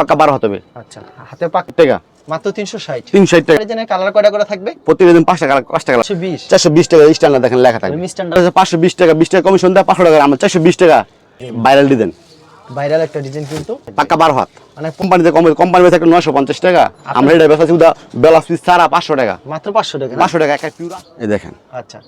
পাক্কা হাত হবে। আচ্ছা হাতে পাক টাকা মাত্র তিনশো ষাট। তিন ষাট টাকা। জেনে কালার কয়টা করে থাকবে? টাকা টাকা টাকা স্ট্যান্ডার্ড দেখেন লেখা থাকবে। স্ট্যান্ডার্ড পাঁচশো বিশ টাকা বিশ টাকা কমিশন দেয় পাঁচশো টাকা আমার চারশো বিশ টাকা ভাইরাল ডিজাইন। ভাইরাল একটা ডিজাইন কিন্তু। পাক্কা বারো হাত। মানে কোম্পানিতে কম কোম্পানি থাকে নশো পঞ্চাশ টাকা। আমরা এটা বেচা উদা বেলাস পিস ছাড়া পাঁচশো টাকা। মাত্র পাঁচশো টাকা পাঁচশো টাকা একটা পিউরা। এই দেখেন। আচ্ছা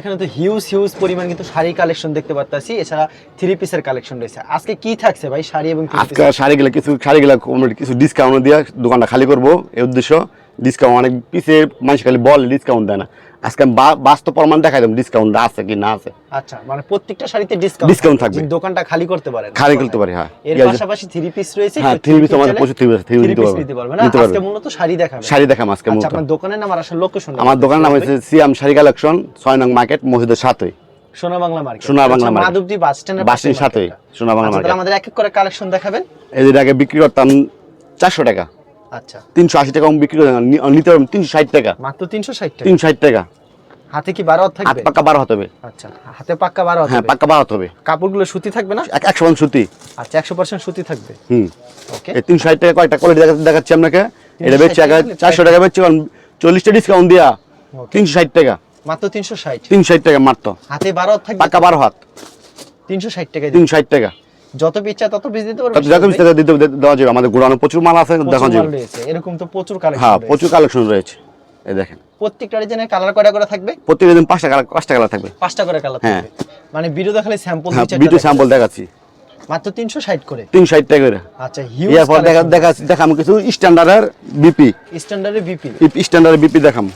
এখানে তো হিউজ হিউজ পরিমাণ কিন্তু শাড়ি কালেকশন দেখতে পাচ্ছি এছাড়া থ্রি পিসের কালেকশন রয়েছে। আজকে কি থাকছে ভাই শাড়ি এবং three আজকে শাড়িগুলো কিছু শাড়িগুলো কিছু ডিসকাউন্ট দিয়ে দোকানটা খালি করব। এই উদ্দেশ্য ডিসকাউন্ট অনেক পিসে মানুষ খালি বল ডিসকাউন্ট দেয় না। আজকে আমি বাস্তব প্রমাণ দেখাই দেবো ডিসকাউন্ট আছে কি না আছে। আচ্ছা মানে প্রত্যেকটা শাড়িতে ডিসকাউন্ট Discount থাকবে। দোকানটা খালি করতে পারেন। খালি করতে পারি, হ্যাঁ। এর পাশাপাশি থ্রি পিস রয়েছে হ্যাঁ, three piece আমাদের প্রচুর three piece থ্রি পিস। নিতে পারবে। না আজকে মূলত শাড়ি দেখাবে শাড়ি দেখাম আজকে আচ্ছা মূলত। আপনার দোকানের নাম আর আসলে লোকেশন আমার দোকানের নাম হচ্ছে সিয়াম শাড়ি কালেকশন ছয় নং মার্কেট মসজিদের সাথে সোনা বাংলা মার্কেট। সোনা বাংলা market। মাধবদী বাস স্ট্যান্ডের বাসের সাথে সোনা বাংলা আচ্ছা মার্কেট। আমাদের এক এক করে কালেকশন দেখাবেন। এই আগে বিক্রি করতাম চারশো টাকা। আচ্ছা। তিনশো আশি টাকা বিক্রি নি- নিতে পারবেন তিনশো ষাট টাকা। মাত্র তিনশো ষাট টাকা? তিনশো ষাট টাকা। হাতে কি বারো হাত হাত থাকবে পাক্কা বারো হবে। আচ্ছা হাতে পাক্কা বারো হ্যাঁ হবে। পাক্কা বারো হবে। কাপড়গুলো সুতি থাকবে না? এক- একশো মান সুতি। আচ্ছা একশো পার্সেন্ট সুতি থাকবে। হুম। ওকে এই তিনশো ষাট টাকা কয়টা? কোয়ালিটি দেখাচ্ছি আপনাকে। এটা 360 বেচছে চারশো টাকা বেচছে কারণ চল্লিশটা ডিসকাউন্ট দিয়া। Okay. তিনশো ষাট টাকা। মাত্র তিনশো ষাট? তিনশো ষাট টাকা মারত হাতে বারো থাকবে? পাক্কা বারো হাত। তিনশো ষাট টাকা তিনশো ষাট টাকা। যত পিস তত দিতে পারবে যত দিতে দেওয়া যাবে। আমাদের গোড়ানো প্রচুর মাল আছে যাবে এরকম তো প্রচুর হ্যাঁ প্রচুর কালেকশন রয়েছে। এই দেখেন। প্রত্যেকটা ডিজাইনের কালার কয়টা করে থাকবে? প্রতিদিন পাঁচটা কালার পাঁচটা কালার থাকবে। পাঁচটা করে কালার হ্যাঁ। মানে ভিডিও দেখালে স্যাম্পল হ্যাঁ বিটু স্যাম্পল দেখাচ্ছি। মাত্র তিনশো ষাট করে। তিনশো ষাট টাকা করে। আচ্ছা হিউজ এরপর দেখা দেখাম কিছু স্ট্যান্ডার্ডের বিপি স্ট্যান্ডার্ডে বিপি স্ট্যান্ডার্ডের বিপি দেখাম।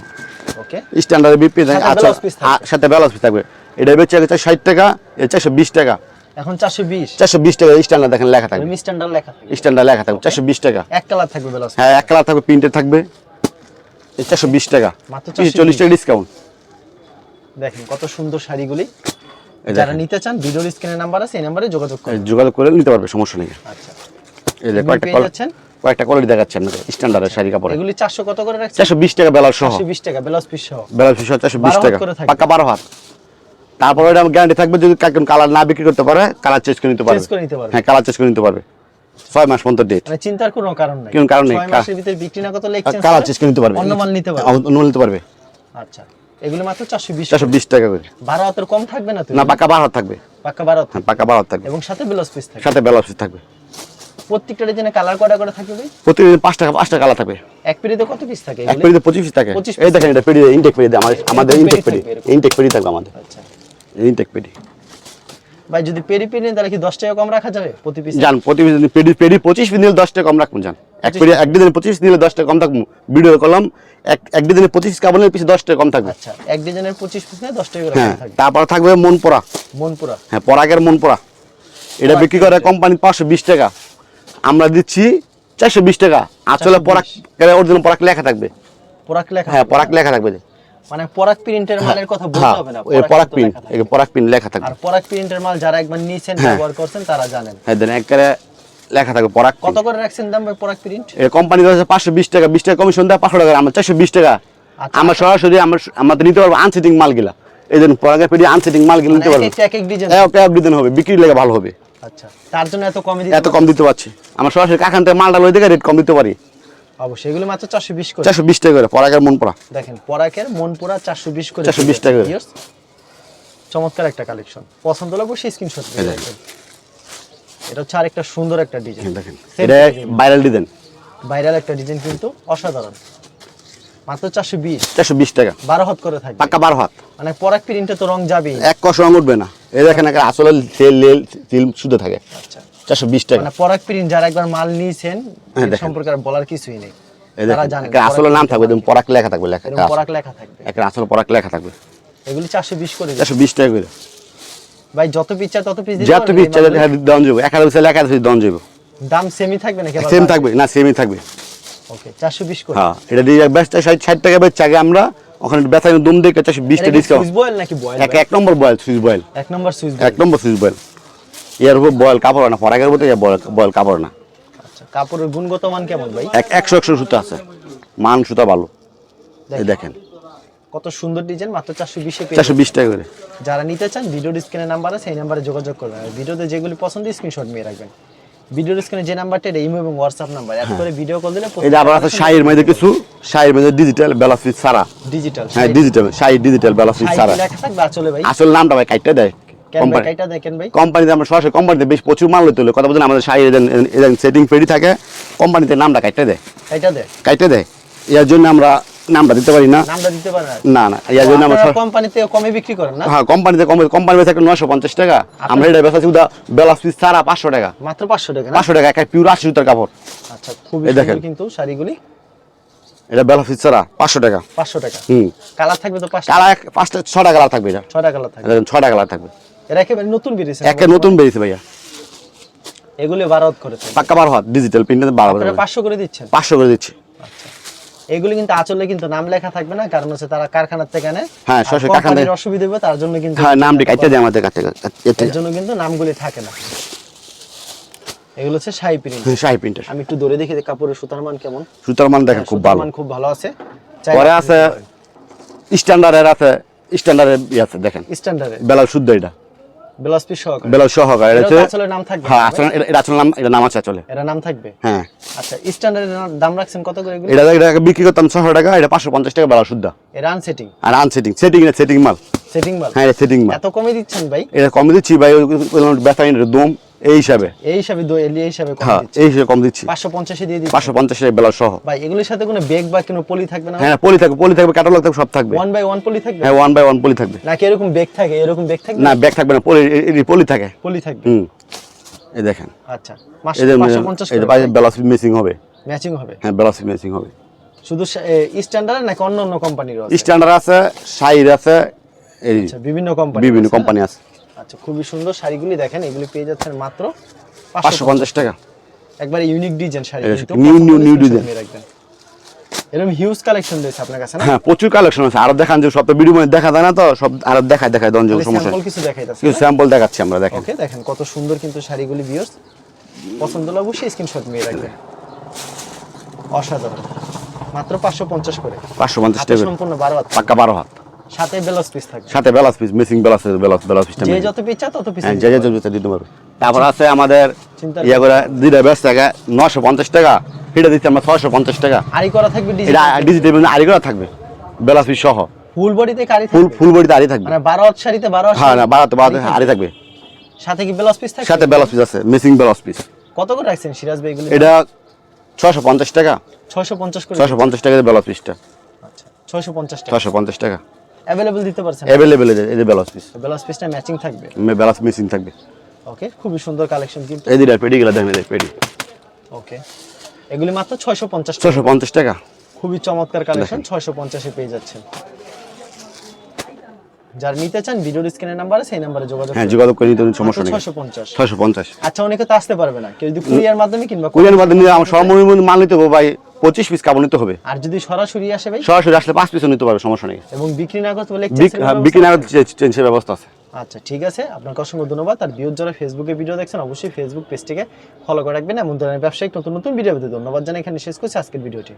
ওকে স্ট্যান্ডার্ডের বিপি আচ্ছা। আ- সাথে ব্যালান্স পিস থাকবে। এটা বেচে গেছে ষাট টাকা এটা চারশো বিশ টাকা। এখন চারশো বিশ। চারশো বিশ টাকা স্ট্যান্ডার্ড দেখেন লেখা থাকবে। স্ট্যান্ডার্ড লেখা থাকবে। স্ট্যান্ডার্ড লেখা থাকবে। চারশো বিশ টাকা। এক কালার থাকবে বেলাস হ্যাঁ এক কালার থাকবে প্রিন্টেড থাকবে। চারশো বিশ টাকা। মাত্র চল্লিশ টাকা ডিসকাউন্ট দেখেন কত সুন্দর শাড়িগুলি। যারা নিতে চান ভিডিওর স্ক্রিনের নাম্বার আছে এই নাম্বারে যোগাযোগ করুন। যোগাযোগ করে নিতে পারবে সমস্যা নেই। আচ্ছা। এই পেয়ে colour- যাচ্ছেন? কয়েকটা কোয়ালিটি দেখাচ্ছে আপনাকে স্ট্যান্ডার্ডের শাড়ি কাপড়ে এগুলি চারশো কত করে রাখছেন? চারশো বিশ টাকা বেলার সহ। চারশো বিশ টাকা ব্লাউজ পিস সহ। বেলার পিস বারো হাত টাকা। করে থাকবে। পাক্কা বারো হাত। তারপরে এটা গ্যারান্টি থাকবে যদি কাকুন কালার না বিক্রি করতে পারে কালার চেঞ্জ করে নিতে পারবে। চেঞ্জ করে নিতে পারবে। হ্যাঁ কালার চেঞ্জ করে নিতে পারবে। ছয় মাস পর্যন্ত ডেট মানে চিন্তার কোনো কারণ নাই। কোনো কারণ নেই। মাসের ভিতরে বিক্রি না কত লেখ কালার চেঞ্জ করে নিতে পারবে। অন্য মাল নিতে পারবে। অন্য মাল নিতে পারবে। আচ্ছা এগুলো মাত্র চারশো বিশ চারশো বিশ টাকা করে। বারো হাতের কম থাকবে না তো? না পাক্কা বারো হাত থাকবে। পাক্কা বারো হাত হ্যাঁ পাক্কা বারো হাত থাকবে। এবং সাথে ব্লাউজ পিস থাকবে। সাথে বেলার পিস থাকবে। প্রত্যেকটা ডিজাইনে কালার কয়টা করে থাকবে ভাই? প্রতিদিন পাঁচ টাকা পাঁচ টাকা কালার থাকবে। এক পিরিতে কত পিস থাকে এক? পেড়িতে পঁচিশ পিস থাকে। 25 এই দেখেন এটা পেড়ি ইনটেক পেড়ি আমাদের আমাদের ইনটেক এরকম। ইনটেক পেড়ি থাকবে আমাদের। আচ্ছা। ইনটেক পেড়ি ভাই যদি পেরি নেন তাহলে কি দশ টাকা কম রাখা যাবে প্রতি পিস জান প্রতি পিস পেড়ি পেড়ি পঁচিশ পিস নিলে দশ টাকা কম রাখুন জান। এক পেড়ি এক দিনে পঁচিশ নিলে দশ টাকা কম থাকব। ভিডিও করলাম এক এক দিনে পঁচিশ কাবলের পিস দশ টাকা কম থাকবে। আচ্ছা এক ডিজাইনের পঁচিশ পিস নেয় দশ টাকা করে হ্যাঁ কম থাকবে। তারপর থাকবে মন পোড়া মনপুরা হ্যাঁ পরাগের মন পোড়া এটা বিক্রি করে কোম্পানি পাঁচশো বিশ টাকা। আমরা দিচ্ছি চারশো বিশ টাকা। আসলে 420 পরাগ অরিজিনাল পরাগ লেখা থাকবে। পরাক লেখা হ্যাঁ। পরাগ লেখা থাকবে। মানে পরাক প্রিন্টের মালের কথা বলতে হ্যাঁ হবে না পরাগ লেখা থাকবে। পরাগ পিন লেখা থাকবে। আর পরাক প্রিন্টের মাল যারা একবার হ্যাঁ। ব্যবহার করছেন তারা জানেন। হ্যাঁ দেন একবারে লেখা থাকবে পরাগ কত করে রাখছেন দাম ভাই পরাক প্রিন্ট? এই কোম্পানি পাঁচশো বিশ টাকা বিশ টাকা কমিশন দেয় পাঁচশো টাকা আমরা চারশো বিশ টাকা। আচ্ছা। আমরা সরাসরি আমরা আমাদের নিতে পারব আনসিটিং মালগুলা। এই জন্য পরাগের পেটি আনসিটিং মালগুলো নিতে পারব। এক এক ডিজাইন এক এক দিন হবে বিক্রি লেগে ভালো হবে। আচ্ছা তার জন্য এত কমে দিতে এত কম দিতে পারছি। আমরা সরাসরি কাখান থেকে মালটা লই দেখে রেট কম দিতে পারি। অবশ্যই এগুলো মাত্র চারশো বিশ করে। চারশো বিশ টাকা করে পরাগের মন পড়া দেখেন পরাকের মনপুরা চারশো বিশ করে। 420 টাকা করে। চমৎকার একটা কালেকশন। পছন্দ হলে অবশ্যই স্ক্রিনশট দেখেন। এটা হচ্ছে আরেকটা সুন্দর একটা ডিজাইন দেখেন। এটা ভাইরাল ডিজাইন ভাইরাল একটা ডিজাইন কিন্তু অসাধারণ। মাত্র চারশো বিশ। চারশো বিশ টাকা। বারো হাত করে থাকবে। পাক্কা বারো হাত। মানে পরাক প্রিন্টে তো রং যাবেই। এক কষ রঙ উঠবে না। এই দেখেন একটা আসলে তেল লেল তিল শুধু থাকে। আচ্ছা। চারশো বিশ টাকা। মানে পরাক প্রিন্ট যারা একবার মাল নিয়েছেন হ্যাঁ, সম্পর্কে আর বলার কিছুই নেই। এই তারা দেখেন জানেন একটা আসলে নাম থাকবে পরাক লেখা থাকবে লেখা পরাক লেখা থাকবে। একটা আসলে পরাক লেখা থাকবে। এগুলি চারশো বিশ করে চারশো বিশ টাকা করে। ভাই যত পিস তত পিস যত পিস দন যাব এক হাজার লেখা আছে দন যাব দাম সেমই থাকবে নাকি সেম থাকবে না সেমই থাকবে। ওকে চারশো বিশ করে। হ্যাঁ এটা দিয়ে ষাট ষাট টাকা বেচছে আগে আমরা ওখানে বেচা দুম দিয়ে চারশো বিশ টাকা ডিসকাউন্ট নাকি এক এক নম্বর বয়েল সুইচ বয়েল এক নম্বর সুইচ এক নম্বর সুইচ বয়েল এর উপর বয়েল কাপড় না পরাগের মতো বয়েল কাপড় না আচ্ছা কাপড়ের গুণগত মান কেমন ভাই? এক একশো একশো সুতা আছে। মান সুতা ভালো। এই দেখেন। কত সুন্দর ডিজাইন মাত্র চারশো বিশে চারশো বিশ টাকা করে। যারা নিতে চান ভিডিও নাম্বার আছে সেই নাম্বারে যোগাযোগ করবেন। ভিডিওতে যেগুলি পছন্দ স্ক্রিনশট নিয়ে রাখবেন। ভিডিওর স্ক্রিনে যে নাম্বারটা এটা ইমো এবং হোয়াটসঅ্যাপ নাম্বার। অ্যাড করে ভিডিও কল দিলে যে আবার আছে শাড়ির মধ্যে কিছু। শাড়ির মধ্যে ডিজিটাল পিস ছাড়া। ডিজিটাল হ্যাঁ ডিজিটাল শাড়ি ডিজিটাল পিস ছাড়া। লেখা থাকবে? আসলে ভাই। আসল নামটা ভাই কাইটটা দেয়। কোম্পানিতে আমরা সরাসরি কোম্পানিতে বেশ প্রচুর মাল লইতে হলে। কথা বলছেন আমাদের শাড়ি সেটিং থাকে। কোম্পানিতে নামটা দেয় কাইটা দেয় কাইটে দেয় এর জন্য আমরা নামটা দিতে পারি না। নামটা দিতে পারেন না। না এর জন্য আমরা কোম্পানিতে কমে বিক্রি করেন না? হ্যাঁ কোম্পানিতে কম কোম্পানি বেচা একটা নশো পঞ্চাশ টাকা। আমরা এটা বেচা বেলা পিস ছাড়া পাঁচশো টাকা। মাত্র পাঁচশো টাকা না? পাঁচশো টাকা একটা পিউর আশি সুতার কাপড়। আচ্ছা দেখেন। সুন্দর কিন্তু শাড়িগুলি। এটা বেলা পিস ছাড়া পাঁচশো টাকা। পাঁচশো টাকা। হুম। কালার থাকবে তো পাঁচটা। কালার এক- পাঁচটা ছটা কালার থাকবে এটা। ছয়টা কালার থাকবে। কালার থাকবে। এরা একেবারে নতুন বেরিয়েছে একে নতুন বেরিয়েছে ভাইয়া। এগুলি বারত করেছে। পাক্কা বারো ডিজিটাল প্রিন্টে বারো পাঁচশো করে দিচ্ছেন? পাঁচশো করে দিচ্ছি। আচ্ছা। এগুলি কিন্তু আচলে কিন্তু নাম লেখা থাকবে না কারণ হচ্ছে তারা কারখানার থেকে আনে। হ্যাঁ, সরাসরি কারখানা থেকে- অসুবিধা হবে তার জন্য কিন্তু হ্যাঁ নামটি কাইটে দেয় আমাদের কাছে। এর জন্য কিন্তু নামগুলি থাকে না। এগুলো হচ্ছে শাহি প্রিন্ট শাহি প্রিন্টের আমি একটু ধরে দেখি কাপড়ের সুতার মান কেমন। সুতার মান দেখেন খুব ভালো। মান খুব ভালো আছে। পরে আছে স্ট্যান্ডার্ডের আছে স্ট্যান্ডার্ডের ইয়ে আছে দেখেন। স্ট্যান্ডার্ডে বেলা শুদ্ধ এটা। ব্লাউজ পিস সহকারে বেলা সহকার এটা হচ্ছে আসলে নাম থাকবে হ্যাঁ আসলে এটা- এটা আসলে নাম এটা নাম আছে চলে এরা নাম থাকবে হ্যাঁ আচ্ছা স্ট্যান্ডার্ডের দাম রাখছেন কত করে এগুলো এটা এটা বিক্রি করতাম টাকা এটা পাঁচশো পঞ্চাশ টাকা আনসেটিং আর আনসেটিং সেটিং সেটিং মাল সেটিং মাল হ্যাঁ সেটিং মাল এত কমে দিচ্ছেন ভাই এটা কমে দিচ্ছি ভাই ব্যথা দম এই হিসাবে। এই হিসাবে দো এই হিসাবে কম হ্যাঁ দিচ্ছেন এই হিসাবে কম দিচ্ছি। পাঁচশো পঞ্চাশে দিয়ে দিচ্ছেন পাঁচশো পঞ্চাশ টাকা বেলা সহ। ভাই এগুলোর সাথে কোনো বা কোনো পলি থাকবে না? হ্যাঁ পলি থাকবে পলি থাকবে ক্যাটালগ থাকবে সব থাকবে। ওয়ান বাই ওয়ান পলি থাকবে? হ্যাঁ ওয়ান বাই ওয়ান পলি থাকবে। নাকি এরকম থাকে? এরকম থাকবে? না ব্যাগ থাকবে না পলি পলি থাকে। পলি থাকবে? হুম। এই দেখেন। আচ্ছা মাসে এদের পাঁচশো বেলাস মেসিং হবে। ম্যাচিং হবে? হ্যাঁ বেলাস মেসিং হবে। শুধু স্ট্যান্ডার্ড নাকি অন্য অন্য কোম্পানির আছে? স্ট্যান্ডার্ড আছে আছে এই আচ্ছা বিভিন্ন কোম্পানি বিভিন্ন কোম্পানি আছে। আচ্ছা খুবই সুন্দর শাড়িগুলি দেখেন এগুলি পেয়ে যাচ্ছেন মাত্র পাঁচশো পঞ্চাশ টাকা। একবার unique design sari screenshot design। নিয়ে রাখবেন এরকম হিউজ কালেকশন রয়েছে আপনার কাছে না? হ্যাঁ প্রচুর কালেকশন আছে। আরও দেখান যে সব তো ভিডিও দেখা যায় না তো সব আরও দেখায় দেখায় দঞ্জ সমস্যা স্যাম্পল। কিছু দেখাইতেছে কিছু স্যাম্পল দেখাচ্ছি আমরা দেখেন। ওকে দেখেন কত সুন্দর কিন্তু শাড়িগুলি ভিউয়ার্স পছন্দ হলে অবশ্যই স্ক্রিনশট নিয়ে রাখবেন। অসাধারণ। মাত্র পাঁচশো পঞ্চাশ করে। পাঁচশো পঞ্চাশ হাতে টাকা সম্পূর্ণ বারো হাত। পাক্কা বারো হাত। সাথে বেলাস পিস থাকবে। সাথে বেলাস পিস মেসিং বেলাস বেলাস বেলাস পিসটা যে যত পিস তত পিস হ্যাঁ যে যে জুতা দিতে পারবে। তারপর আছে আমাদের ইয়া করে দুইটা ব্যস্ত টাকা নশো পঞ্চাশ টাকা। এটা দিচ্ছি আমরা ছয়শো পঞ্চাশ টাকা। আরি করা থাকবে ডিজিটাল আড়ি করা থাকবে। বেলাস পিস সহ। ফুল বডিতে কারি ফুল ফুল বডিতে আড়ি থাকবে। মানে বারো হাত শাড়িতে বারো হাত হ্যাঁ না শাড়ি- বাড়াতে বাড়াতে আড়ি আড়ি থাকবে। সাথে কি বেলাস পিস থাকবে? সাথে বেলাস পিস আছে মেসিং বেলাস পিস। কত করে রাখছেন সিরাজ ভাই এগুলি? এটা ছশো পঞ্চাশ টাকা। ছয়শো পঞ্চাশ করে। ছশো পঞ্চাশ টাকা বেলাস পিসটা। আচ্ছা ছয়শো পঞ্চাশ টাকা। ছশো পঞ্চাশ টাকা। অ্যাভেলেবল দিতে পারছেন? অ্যাভেলেবেল এই যে বেলাস পিস বেলাস পিসটা ম্যাচিং থাকবে? বেলাস মেসিং থাকবে। ওকে খুবই সুন্দর কালেকশন কিন্তু। এই দিরা পেডি গুলো দেখেন এই পেডি ওকে এগুলি মাত্র 650 650 টাকা। পঞ্চাশ টাকা। খুবই চমৎকার কালেকশন 650 এ পেয়ে যাচ্ছেন। যার নিতে চান ভিডিওর স্ক্রিনের নাম্বারে সেই নাম্বারে যোগাযোগ হ্যাঁ যোগাযোগ করে নিতে সমস্যা নেই। ছয়শো পঞ্চাশ। ছশো পঞ্চাশ। আচ্ছা অনেকে তো আসতে পারবে না। কেউ যদি কুরিয়ার মাধ্যমে কিংবা কুরিয়ান মাধ্যমে আমার মধ্যে মাল নিতে হবে ভাই। পঁচিশ পিস কাপড় নিতে হবে। আর যদি সরাসরি আসে ভাই? সরাসরি আসলে পাঁচ পিসও নিতে পারবে সমস্যা নেই। এবং বিক্রি না করতে বলে বিক- হ্যাঁ, বিক্রি না চেঞ্জের ব্যবস্থা আছে। আচ্ছা ঠিক আছে। আপনাকে অসংখ্য ধন্যবাদ। আর বিয়োগ যারা ফেসবুকে ভিডিও দেখছেন অবশ্যই ফেসবুক পেজটিকে ফলো করে রাখবেন। এমন ধরনের ব্যবসায়িক নতুন নতুন ভিডিও পেতে ধন্যবাদ জানাই। এখানে শেষ করছি আজকের ভিডিওটি।